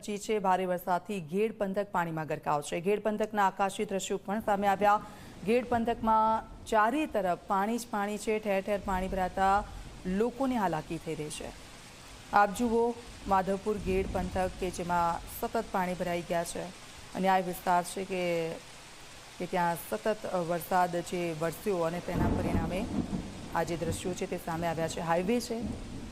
સર્જી છે. ભારે વરસાદથી ઘેડ પંથક પાણીમાં ગરકાવ છે. ઘેડ પંથકના આકાશી દ્રશ્યો પણ સામે આવ્યા. ઘેડ પંથકમાં ચારે તરફ પાણી જ પાણી છે. ઠેર ઠેર પાણી ભરાતા લોકોને હાલાકી થઈ રહી છે. આપ જુઓ, માધવપુર ઘેડ પંથક કે જેમાં સતત પાણી ભરાઈ ગયા છે. અને આ વિસ્તાર છે કે કે ત્યાં સતત વરસાદ જે વરસ્યો અને તેના પરિણામે આ જે દ્રશ્યો છે તે સામે આવ્યા છે. હાઈવે છે.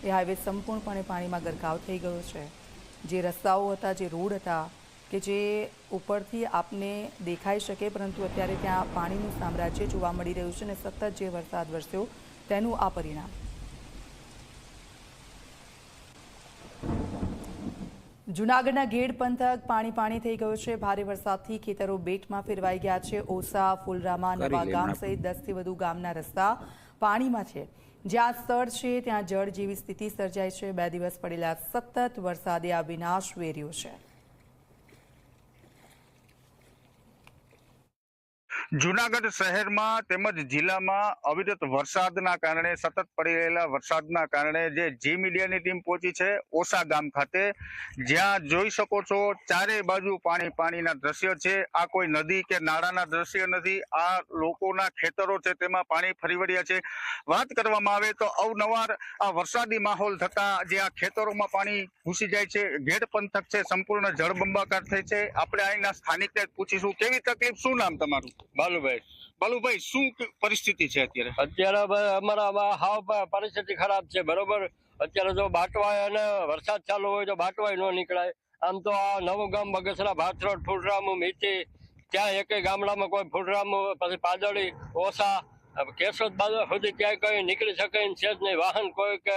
એ હાઈવે સંપૂર્ણપણે પાણીમાં ગરકાવ થઈ ગયો છે. જે રસ્તાઓ હતા જે રોડ હતા કે જે ઉપરથી આપને દેખાઈ શકે પરંતુ અત્યારે ત્યાં પાણીનું સામ્રાજ્ય જોવા મળી રહ્યું છે અને સતત જે વરસાદ વરસ્યો તેનું આ પરિણામ. જૂનાગઢના ગેડ પંથક પાણી પાણી થઈ ગયો છે. ભારે વરસાદથી ખેતરો બેટમાં ફેરવાઈ ગયા છે. ઓસા ફુલરામા નવા ગામ સહિત દસથી વધુ ગામના રસ્તા પાણીમાં છે. જ્યાં સ્થળ છે, ત્યાં જળ જેવી સ્થિતિ સર્જાઈ છે. બે દિવસ પડેલા સતત વરસાદે આ વિનાશ વેર્યો છે. જુનાગઢ શહેરમાં તેમજ જિલ્લામાં અવિરત વરસાદના કારણે, સતત પડી રહેલા વરસાદના કારણે જે જી મીડિયાની ટીમ પહોંચી છે, ઓસા ગામ ખાતે, જ્યાં જોઈ શકો છો ચારે બાજુ પાણી, પાણીના દ્રશ્ય છે. આ કોઈ નદી કે નાળાના દ્રશ્ય નથી. આ લોકોના ખેતરો છે, તેમાં પાણી ફરી વળ્યા છે. વાત કરવામાં આવે તો અવનવાર આ વરસાદી માહોલ થતા જે આ ખેતરોમાં પાણી ઘૂસી જાય છે ઘેડ પંથક છે, સંપૂર્ણ જળબંબાકાર થઈ છે. આપણે અહીંના સ્થાનિકને પૂછીશું, કેવી તકલીફ? શું નામ તમારું? બાલુભાઈ બાલુભાઈ, શું પરિસ્થિતિ છે અત્યારે? અત્યારે અમારામાં અમારા હાવ પરિસ્થિતિ ખરાબ છે, બરોબર? અત્યારે જો બાટવાય અને વરસાદ ચાલુ હોય તો બાટવાય ન નીકળાય. આમ તો આ નવું ગામ બગસરા, ભાથરોડ, ફૂલરામું, મીઠી, ત્યાં એકેય ગામડામાં કોઈ ફૂલરામું, પછી પાદળી, ઓસા કેશોદ બાજુ સુધી ક્યાંય કઈ નીકળી શકે છે જ નહીં. વાહન કોઈ કે,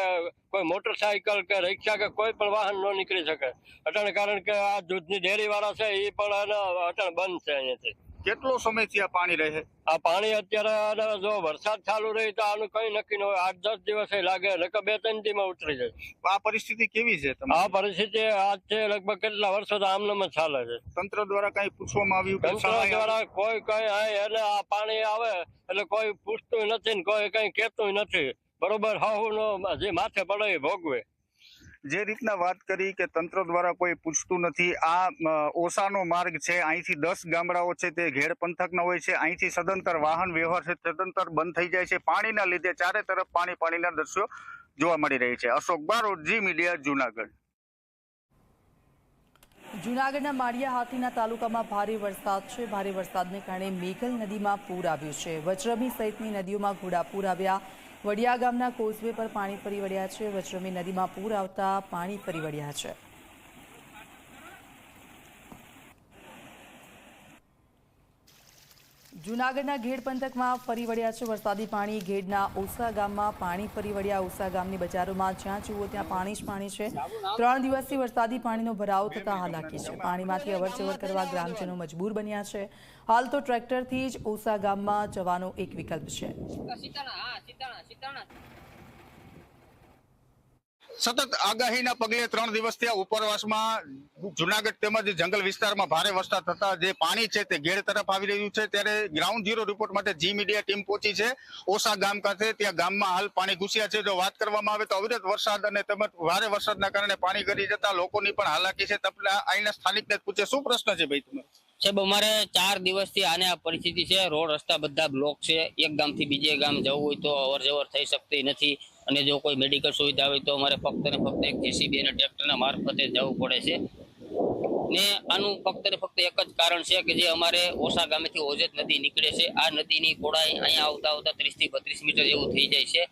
કોઈ મોટરસાયકલ કે રિક્ષા કે કોઈ પણ વાહન ન નીકળી શકે. અટાણે કારણ કે આ દૂધની ડેરી વાળા છે એ પણ અટાણે બંધ છે અહીંયાથી. કેટલો સમયથી આ પાણી રહે આ પાણી અત્યારે જો વરસાદ ચાલુ રહે તો આનું કઈ નક્કી ન હોય. આઠ દસ દિવસ લાગે નકર બે ત્રણ દીમાં ઉતરી જાય. આ પરિસ્થિતિ કેવી છે આ પરિસ્થિતિ આજ છે લગભગ કેટલા વર્ષો તો આમનામ ચાલે છે. તંત્ર દ્વારા કઈ પૂછવામાં આવ્યું તંત્ર દ્વારા કોઈ કઈ એટલે આ પાણી આવે એટલે કોઈ પૂછતું નથી ને કોઈ કઈ કેતું નથી. બરોબર હાહુ નો જે માથે પડે એ ભોગવે. જે રીતના વાત કરી કે તંત્ર દ્વારા કોઈ પૂછતું નથી, આ ઓસાનો માર્ગ છે, અહીંથી દસ ગામડાઓ છે, તે ઘેડ પંથકના હોય છે, અહીંથી સદંતર વાહન વ્યવહાર છે, સદંતર બંધ થઈ જાય છે, પાણીના લીધે ચારે તરફ પાણી, પાણીના દ્રશ્યો જોવા મળી રહી છે. અશોક બારોટ જી મીડિયા, જુનાગઢ. જૂનાગઢના માળિયા હાથીના તાલુકામાં ભારે વરસાદ છે. ભારે વરસાદને કારણે મેઘલ નદીમાં પૂર આવ્યું છે. વજ્રમી સહિતની નદીઓમાં ઘોડાપૂર આવ્યા. વડિયા ગામના કોઝવે પર પાણી ફરી વળ્યા છે. વજ્રમી નદીમાં પૂર આવતા પાણી ફરી વળ્યા છે. જૂનાગઢના ઘેડ પંથકમાં ફરી વળ્યા છે વરસાદી પાણી. ઘેડના ઓસા ગામમાં પાણી ફરી વળ્યા. ઓસા ગામની બજારોમાં જ્યાં જુઓ ત્યાં પાણી જ પાણી છે. ત્રણ દિવસથી વરસાદી પાણીનો ભરાવ થતા હાલાકી છે. પાણીમાંથી અવરજવર કરવા ગ્રામજનો મજબૂર બન્યા છે. હાલ તો ટ્રેક્ટરથી જ ઓસા ગામમાં જવાનો એક વિકલ્પ છે. સતત આગાહીના પગલે ત્રણ દિવસથી આ ઉપરવાસમાં જુનાગઢ તેમજ જંગલ વિસ્તારમાં ભારે વરસાદ થતા જે પાણી છે તે ઘેર તરફ આવી રહ્યું છે. ત્યારે ગ્રાઉન્ડ ઝીરો રિપોર્ટ માટે જી મીડિયા ટીમ પહોંચી છે. ઓસા ગામ ખાતે ત્યાં ગામમાં હાલ પાણી ઘૂસ્યા છે. જો વાત કરવામાં આવે તો અવિરત વરસાદ અને તેમજ ભારે વરસાદના કારણે પાણી ગરી જતા લોકોની પણ હાલાકી છે. તમને અહીંના સ્થાનિકને પૂછે, શું પ્રશ્ન છે ભાઈ તમે સાહેબ, અમારે ચાર દિવસથી આને આ પરિસ્થિતિ છે. રોડ, રસ્તા બધા બ્લોક છે. એક ગામથી બીજે ગામ જવું હોય તો અવર જવર થઈ શકતી નથી. અને જો કોઈ મેડિકલ સુવિધા હોય તો અમારે ફક્ત ને ફક્ત એક જેસીબી અને ટ્રેક્ટરના મારફતે જવું પડે છે. ને આનું ફક્ત ને ફક્ત એક જ કારણ છે કે જે અમારે ઓસા ગામેથી ઓજત નદી નીકળે છે. આ નદીની પહોળાઈ અહીંયા આવતા આવતા ત્રીસથી બત્રીસ મીટર જેવું થઈ જાય છે.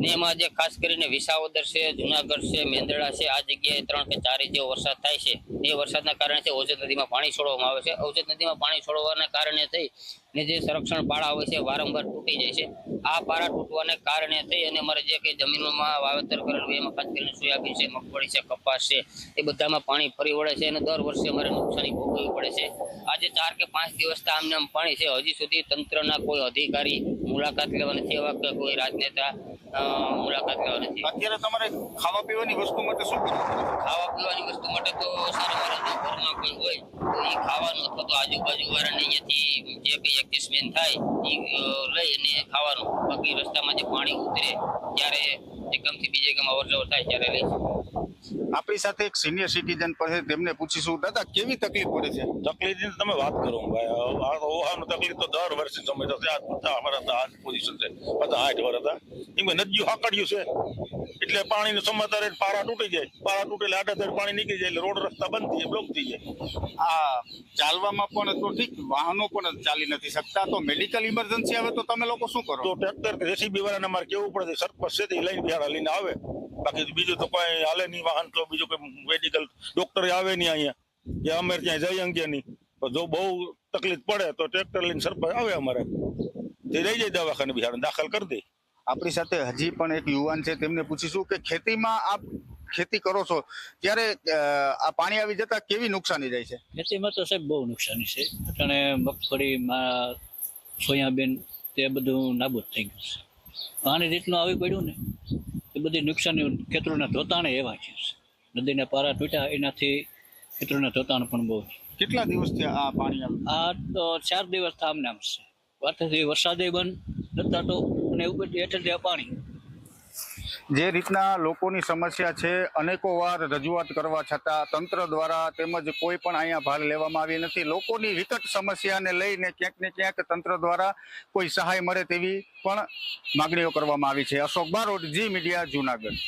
ને એમાં જે ખાસ કરીને વિસાવદર છે, જુનાગઢ છે મેંદરડા છે, આ જગ્યાએ ત્રણ કે ચાર ઇંચ વરસાદ થાય છે. એ વરસાદના કારણે છે ઓજત નદીમાં પાણી છોડવામાં આવે છે. ઓજત નદીમાં પાણી છોડવાના કારણે થઈ ને જે સંરક્ષણ પાળા હોય છે, વારંવાર તૂટી જાય છે. આ પારા તૂટવાને કારણે થઈ અને અમારે જે કંઈ જમીનોમાં વાવેતર કરેલું હોય એમાં ખાસ કરીને સોયાબીન છે, મગફળી છે, કપાસ છે, એ બધામાં પાણી ફરી વળે છે અને દર વર્ષે અમારે નુકસાની ભોગવવી પડે છે. આજે ચાર કે પાંચ દિવસથી આમને આમ પાણી છે. હજી સુધી તંત્રના કોઈ અધિકારી મુલાકાત લેવા નથી એવા કે કોઈ રાજનેતા મુલાકાત લેવાની છે અત્યારે તમારે ખાવા પીવાની વસ્તુ માટે શું કરવું ખાવા પીવાની વસ્તુ માટે તો સારા જો ઘરમાં કોઈ હોય તો એ ખાવાનું અથવા તો આજુબાજુ વાળાને અહીંયાથી જે કંઈ એડજસ્ટમેન્ટ થાય એ લઈ અને ખાવાનું. બાકી રસ્તામાં જે પાણી ઉતરે ત્યારે એક ગામથી બીજે એકમ અવર જવર થાય ત્યારે લઈ આપણી સાથે એક સિનિયર સિટીઝન પર છે તેમને પૂછીશું દાદા કેવી તકલીફ પડે છે? તકલીફની તમે વાત કરો ભાઈ. ઓહાનું તકલીફ તો દર વર્ષે સમય થશે આ બધા વર્ષ હતા આ પોઝિશન છે. બધા આઠ વર્ષ હતા. એમ નદીઓ હાકડ્યું છે. એટલે પાણીનું સમાચાર એટલે પારા તૂટી જાય. પારા તૂટે એટલે આડા પાણી નીકળી જાય એટલે રોડ રસ્તા બંધ થઈ જાય બ્લોક થઈ જાય. આ ચાલવામાં પણ તો ઠીક વાહનો પણ ચાલી નથી શકતા. તો મેડિકલ ઇમરજન્સી આવે તો તમે લોકો શું કરો? તો ટ્રેક્ટર કે જેસીબી વાળાને અમારે કેવું પડે છે? સરપંચ છે તે લઈને બિહાડા લઈને આવે. બાકી બીજું તો કોઈ હાલે નહીં વાહન તો બીજું કોઈ મેડિકલ ડોક્ટર આવે નહીં અહીંયા. કે અમે ત્યાં જઈ અંગે નહીં. તો જો બહુ તકલીફ પડે તો ટ્રેક્ટર લઈને સરપંચ આવે અમારે. તે રહી જાય દવાખાને બિહાર દાખલ કરી દે. આપણી સાથે હજી પણ એક યુવાન છે તેમને પૂછીશું કે ખેતીમાં આપ ખેતી કરો છો ત્યારે આ પાણી આવી જતા કેવી નુકસાની જાય છે? ખેતીમાં તો સાહેબ બહુ નુકસાની છે. અને મગફળીમાં સોયાબીન તે બધું નાબૂદ થઈ ગયું છે. પાણી રીતનું આવી પડ્યું ને એ બધી નુકસાની ખેતરોના ધોતાણે એવા છે. નદીના પારા તૂટ્યા એનાથી ખેતરોના ધોતાણ પણ બહુ છે. કેટલા દિવસથી આ પાણી આ તો ચાર દિવસ આમને આમ છે. વારથી વરસાદે બંધ નતા તો અને ઉપર હેઠળ પાણી. જે રીતના લોકોની સમસ્યા છે, અનેકો વાર રજૂઆત કરવા છતાં તંત્ર દ્વારા તેમજ કોઈ પણ અહીંયા ભાગ લેવામાં આવી નથી. લોકોની વિકટ સમસ્યાને લઈને ક્યાંક ને ક્યાંક તંત્ર દ્વારા કોઈ સહાય મળે તેવી પણ માગણીઓ કરવામાં આવી છે. અશોક બારોટ, જી મીડિયા, જુનાગઢ.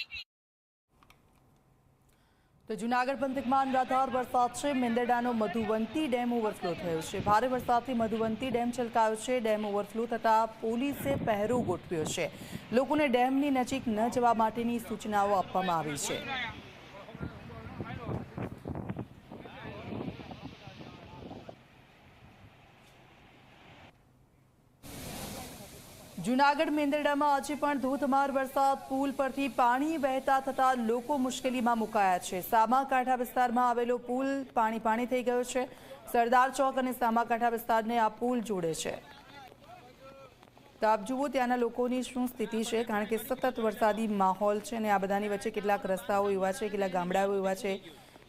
તો જુનાગઢ પંથકમાં અનરાધાર વરસાદ છે. મેંદરડાનો મધુવંતી ડેમ ઓવરફ્લો થયો છે. ભારે વરસાદથી મધુવંતી ડેમ છલકાયો છે. ડેમ ઓવરફ્લો થતાં પોલીસે પહેરો ગોઠવ્યો છે. લોકોને ડેમની નજીક ન જવા માટેની સૂચનાઓ આપવામાં આવી છે. જુનાગઢ મેંદરડામાં આજે પણ ધોધમાર વરસાદ. પુલ પરથી પાણી વહેતા થતા લોકો મુશ્કેલીમાં મુકાયા છે. સામાકાંઠા વિસ્તારમાં આવેલો પુલ પાણી પાણી થઈ ગયો છે. સરદાર ચોક અને સામાકાંઠા વિસ્તારને આ પુલ જોડે છે. તો આપ જુઓ ત્યાંના લોકોની શું સ્થિતિ છે, કારણ કે સતત વરસાદી માહોલ છે અને આ બધાની વચ્ચે કેટલાક રસ્તાઓ એવા છે, કેટલાક ગામડાઓ એવા છે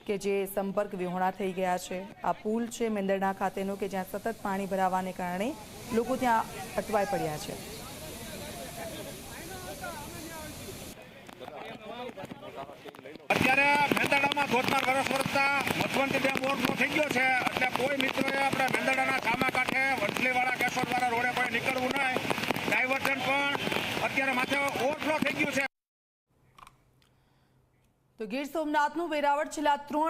કે જે સંપર્ક વિહોણા થઈ ગયા છે. આ પુલ છે મેંદરડા ખાતેનો કે જ્યાં સતત પાણી ભરાવાને કારણે લોકો ત્યાં અટવાઈ પડ્યા છે અત્યારે મેંદરડામાં ધોધમાર વરસ વરસતા મધવંતી ડેમ ઓવરફ્લો થઈ ગયો છે. એટલે કોઈ મિત્રોએ આપણે મેંદરડાના સામા કાંઠે વંથલીવાળા કેશોદવાળા રોડે કોઈ નીકળવું નહીં. ડાયવર્ઝન પણ અત્યારે માથે ઓવરફ્લો થઈ ગયું છે. તો ગીર સોમનાથનું વેરાવળ છેલ્લા ત્રણ